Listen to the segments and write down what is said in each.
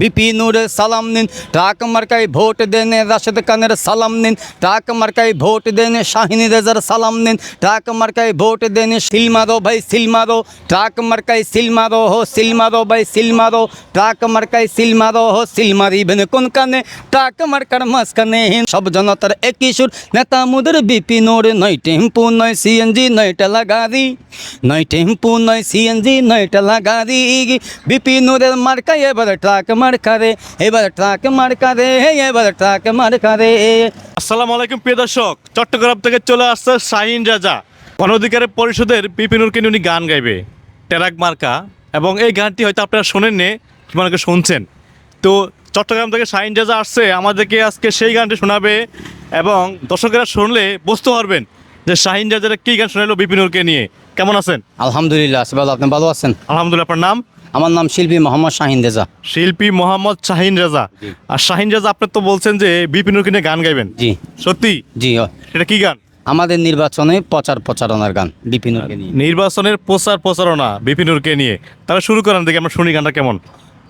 বিপিনুরে সালাম নিন, ট্রাক মার্কাই ভোট দেন রাশেদ খানের সালাম নিন, ট্রাক মার্কাই ভোট দেন শাহিনী রেজার সালাম নিন, ট্রাক মার্কাই ভোট দেন সিলমারো ভাই সিলমারো ট্রাক মার্কাই সিলমারো হো সিলমারো ভাই সিলমারো ট্রাক মার্কাই সিলমারো হো সিলমারিবেন কোন কানে, ট্রাক মার্কার মাঝখানে সব জনতার একই সুর, নেতা মুদের বিপিনুর নয়, টেম্পু নয়, সিএনজি নয় টেলা গাড়ি নয়, টেম্পু নয়, সিএনজি নয় টেলা গাড়ি বিপিনুরের মার্কা এবার ট্রাক মার্কারে এবার ট্রাক মার্কারে এবার ট্রাক মার্কারে আসসালামু আলাইকুম প্রিয় দর্শক। চট্টগ্রাম থেকে চলে আসছে শাহিন রাজা। গণঅধিকারের পরিষদের বিপিনুরকে উনি গান গাইবে। টেরাক মার্কা। এবং এই গানটি হয়তো আপনারা শোনেননি কিংবা শুনছেন। তো চট্টগ্রাম থেকে শাহিন রাজা আসছে আমাদেরকে আজকে সেই গানটি শোনাবে। এবং দর্শকেরা শুনলে বুঝতে পারবেন যে শাহিন রাজারা কী গান শোনালো বিপিনুরকে নিয়ে। কেমন আছেন? আলহামদুলিল্লাহ আপনি ভালো আছেন। আলহামদুলিল্লাহ আপনার নাম? আমার নাম শিল্পী মোহাম্মদ শাহিন রেজা। শিল্পী মোহাম্মদ শাহিন রেজা। আর শাহিন রেজা আপনি তো বলছেন যে বিপিনুরকে নিয়ে গান গাইবেন। জি। সত্যি? জি। সেটা কি গান? আমাদের নির্বাচনে প্রচার প্রচারণার গান বিপিনুরকে নিয়ে। নির্বাচনের প্রচার প্রচারণা বিপিনুরকে নিয়ে। তাহলে শুরু করেন দেখি আমরা শুনি গানটা কেমন।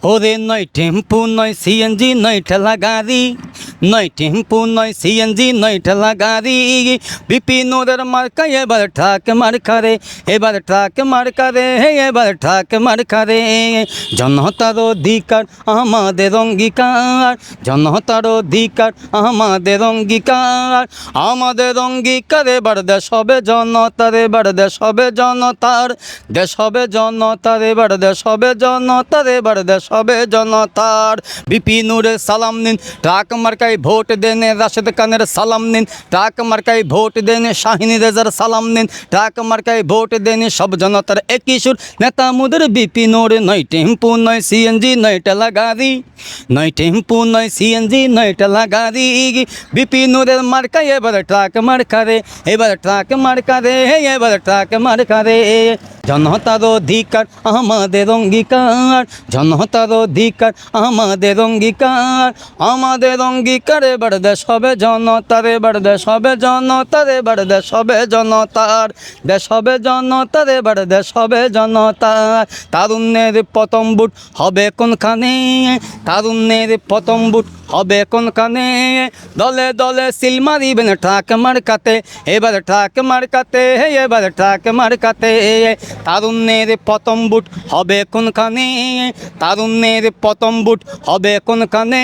ওরে নয় টেম্পু নয় সিএনজি নয় ঠেলা গাড়ি নয় টেম্পু নয় সিএনজি নয় ঠেলা গাড়ি বিপিনুরের মার্কা এবার ঠাক মার্কারে এবার ঠাক মার্কারে এবার ঠাক মার্কারে জনতার অধিকার আমাদের অঙ্গীকার জনতার অধিকার আমাদের অঙ্গীকার আমাদের অঙ্গীকার এবার দেশ হবে জনতার এবার দেশ হবে জনতার দেশ হবে জনতার এবার দেশ হবে জনতার এবার দেশ হবে জনতার বিপিনুরে সালাম নিন ট্রাক মার্কাই ভোট দেন রাশেদ খানের সালাম নিন। ট্রাক মার্কাই ভোট দেন শাহিনী রেজার সালাম নিন। ট্রাক মার্কাই ভোট দেন সব জনতার একই সুর। নেতা মুদের বিপিনুর নয়, টেম্পু নয়, সিএনজি নয় টেলা গাড়ি নয়, টেম্পু নয়, সিএনজি নয় টেলা গাড়ি বিপিনুরের মার্কা এবার ট্রাক মার্কারে, এবার ট্রাক মার্কারে, এবার ট্রাক মার্কারে। জনতার অধিকার আমাদের অঙ্গীকার। জনতার অধিকার আমাদের অঙ্গীকার আমাদের অঙ্গীকার। এবার দেশ সবে জনতারে এবার সবে জনতারে জনতার সবে জনতার। দেশ হবে জনতারে এবার সবে জন জনতার। তারুণ্যের প্রথম বুট হবে কোনখানে? তারুণ্যের প্রথম বুট হবে কোনখানে দলে দলে সিল মারিবেন ট্রাক মার্কাতে এবার ট্রাক মার্কাতে এবার ট্রাক মার্কাতে তারুণ্যের প্রথম বুট হবে কোনখানে তারুণ্যের প্রথম বুট হবে কোনখানে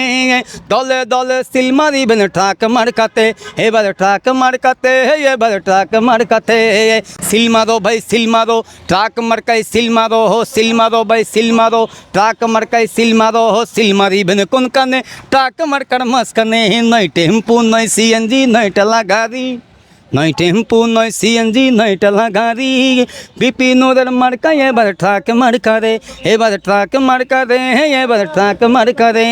দলে দলে সিল মারিবেন ট্রাক মার্কাতে এবার ট্রাক মার্কাতে এবার ট্রাক মার্কাতে সিল মারো ভাই সিল মারো ট্রাক মার্কাই সিল মারো হো সিল মারো ভাই সিল মারো ট্রাক মার্কাই সিল মারো হো সিল মারিবেন কোনখানে ট্রাক মার্কার মাঝখানে নয় টেম্পু নয় সিএনজি নয় টেলা গাড়ি নয় টেম্পু, নয় সিএনজি নয় টেলা গাড়ি বিপিনুরের মার্কা, এবার ট্রাক মার্কারে। এবার ট্রাক মার্কারে, এবার ট্রাক মার্কারে।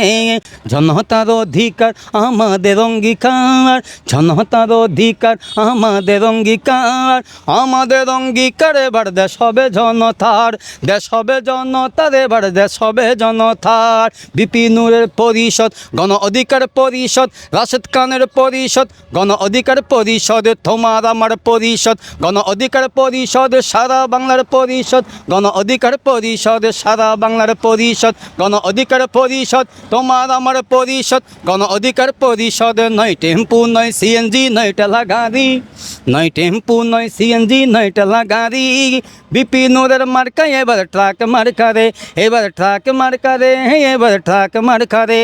জনতার অধিকার, আমাদের অঙ্গীকার। জনতার অধিকার, আমাদের অঙ্গীকার। আমাদের অঙ্গীকার, এবার দেশ হবে জনতার। দেশ হবে জনতার, এবার দেশ হবে জনতার। বিপিনুরের পরিষদ, গণ অধিকার পরিষদ, রাশেদ খানের পরিষদ, গণ অধিকার পরিষদ তোমার আমার পরিষদ গণ অধিকার পরিষদ সারা বাংলার পরিষদ গণ অধিকার পরিষদ সারা বাংলার পরিষদ গণ অধিকার পরিষদ তোমার আমার পরিষদ গণ অধিকার পরিষদ নয় টেম্পু, নয় সিএনজি, নয় টেলা গাড়ি নয় টেম্পু, নয় সিএনজি, নয় টেলা গাড়ি বিপিনুরের মার্কা এবার ট্রাক মার্কা রে এবার ট্রাক মার্কারে, এবার ট্রাক মার্কারে।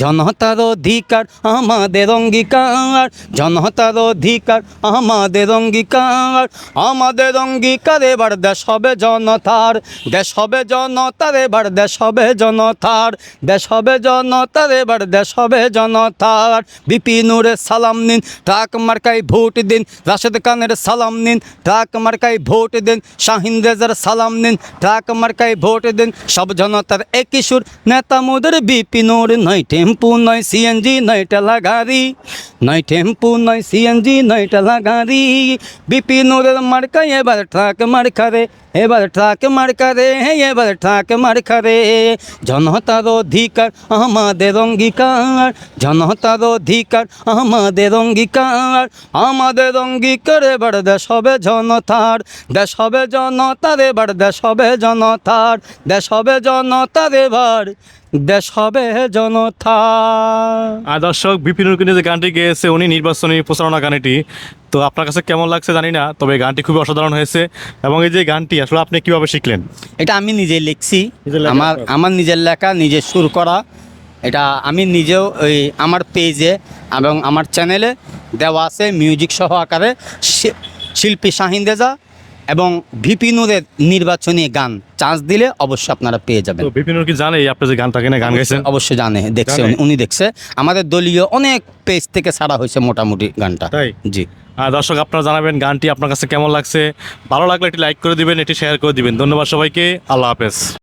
জনতার অধিকার আমাদের অঙ্গীকার, জনতার অধিকার আমাদের অঙ্গীকার আমাদের অঙ্গীকার, এবার দেশ হবে জনতার, দেশ হবে জনতার, এবার দেশ হবে জনতার, দেশ হবে জনতার, এবার দেশ হবে জনতার। বিপিনুরের সালাম নিন, ট্রাক মার্কাই ভোট দিন, রাশেদ খানের সালাম নিন, ট্রাক মার্কাই ভোট দিন, শাহিন রেজার সালাম নিন, ট্রাক মার্কাই ভোট দিন, সব জনতার একই সুর। নেতা মোদের বিপিনুর নয় টেম্পু, নয় সিএনজি, নয় টেলা গাড়ি নয় টেম্পু নয় সিএনজি নয় টেলা গাড়ি বিপি বিপিনুরের মার্কাই এবার ট্রাক মার্কারে, এবার ট্রাক মার্কারে এবার ট্রাক মার্কারে। জনতার অধিকার, আমাদের অঙ্গীকার। জনতার অধিকার, আমাদের অঙ্গীকার। আমাদের অঙ্গীকার এবার দেশ হবে জনতার। দেশ হবে জনতার, এবার দেশ হবে জনতার। দেশ হবে জনতার এবার। দেশ হবে জনতা। আর দর্শক বিপিনুর কিন্তু যে গানটি গেয়েছে উনি নির্বাচনী প্রচারণা গান এটি তো আপনার কাছে কেমন লাগছে জানি না তবে গানটি খুবই অসাধারণ হয়েছে। এবং এই যে গানটি আসলে আপনি কীভাবে শিখলেন? এটা আমি নিজে লিখছি। আমার আমার নিজের লেখা নিজে সুর করা। এটা আমি নিজেও ওই আমার পেজে এবং আমার চ্যানেলে দেওয়া আছে মিউজিক সহ আকারে শিল্পী শাহিন রেজা। এবং ভিপি নির্বাচনী গান চান্স দিলে অবশ্যই আপনারা পেয়ে যাবেন। তো বিপিনুর কি জানে আপনি যে গানটা কিনে গান গাইছেন? অবশ্যই জানে দেখছে উনি- দেখছে। আমাদের দলীয় অনেক পেজ থেকে ছাড়া হয়েছে মোটামুটি গানটা। তাই? জি। আর দর্শক আপনারা জানাবেন গানটি আপনার কাছে কেমন লাগছে। ভালো লাগলে একটি লাইক করে দিবেন এটি শেয়ার করে দিবেন। ধন্যবাদ সবাইকে। আল্লাহ হাফেজ।